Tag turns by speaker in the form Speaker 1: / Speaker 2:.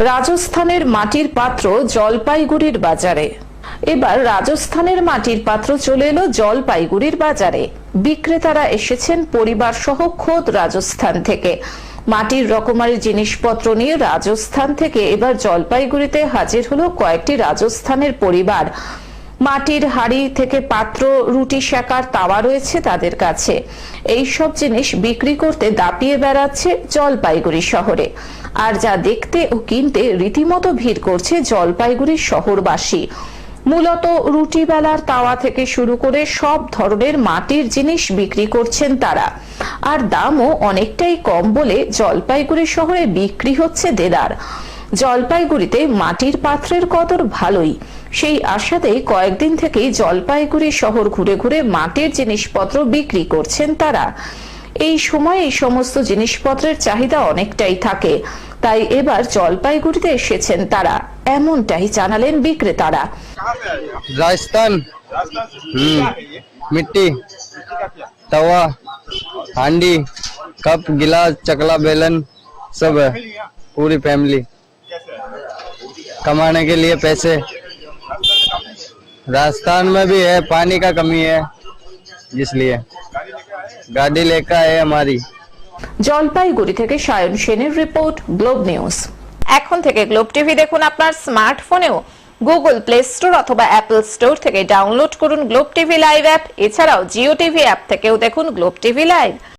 Speaker 1: রাজস্থানের মাটির পাত্র জলপাইগুড়ির বাজারে। এবার রাজস্থানের মাটির পাত্র চলে এলো জলপাইগুড়ির বাজারে। বিক্রেতারা এসেছেন পরিবার সহ খোদ রাজস্থান থেকে। মাটির রকমারি জিনিসপত্র নিয়ে রাজস্থান থেকে এবার জলপাইগুড়িতে হাজির হলো কয়েকটি রাজস্থানের পরিবার। মাটির হাড়ি থেকে পাত্র, রুটি সেকার তাওয়া রয়েছে তাদের কাছে। এই সব জিনিস বিক্রি করতে দাপিয়ে বেড়াচ্ছে জলপাইগুড়ি শহরে। আর যা দেখতে ও কিনতে রীতিমতো ভিড় করছে জলপাইগুড়ি শহরবাসী। মূলত রুটি বেলার তাওয়া থেকে শুরু করে সব ধরনের মাটির জিনিস বিক্রি করছেন তারা। আর দামও অনেকটাই কম বলে জলপাইগুড়ি শহরে বিক্রি হচ্ছে দেদার। জলপাইগুড়িতে মাটির পাত্রের কদর ভালোই সেই আশাতেই কয়েকদিন থেকেই জলপাইগুড়ি শহর ঘুরে ঘুরে মাটির জিনিসপত্র বিক্রি করছেন তারা এই সময় এই সমস্ত জিনিসপত্রের চাহিদা অনেকটাই থাকে তাই এবার জলপাইগুড়িতে এসেছেন তারা এমনটাই জানালেন বিক্রেতারা
Speaker 2: राजस्थान
Speaker 3: राजस्थान से
Speaker 2: हम्म।
Speaker 3: क्या है ये
Speaker 2: मिट्टी
Speaker 3: क्या क्या
Speaker 2: तवा हांडी कप गिलास चकला बेलन सब है
Speaker 3: मिल गया
Speaker 2: पूरी फैमिली
Speaker 3: कैसे है
Speaker 2: कमाने के लिए पैसे राजस्थान में भी है पानी का कमी है इसलिए
Speaker 3: गाड़ी लेके आए
Speaker 2: गाड़ी लेकर आए हमारी
Speaker 1: জলপাইগুড়ি থেকে সায়ন সেনের রিপোর্ট গ্লোব নিউজ এখন থেকে গ্লোব টিভি দেখুন আপনার স্মার্টফোনেও গুগল প্লে স্টোর অথবা অ্যাপল স্টোর থেকে ডাউনলোড করুন গ্লোব টিভি লাইভ অ্যাপ এছাড়াও জিও টিভি অ্যাপ থেকেও দেখুন গ্লোব টিভি লাইভ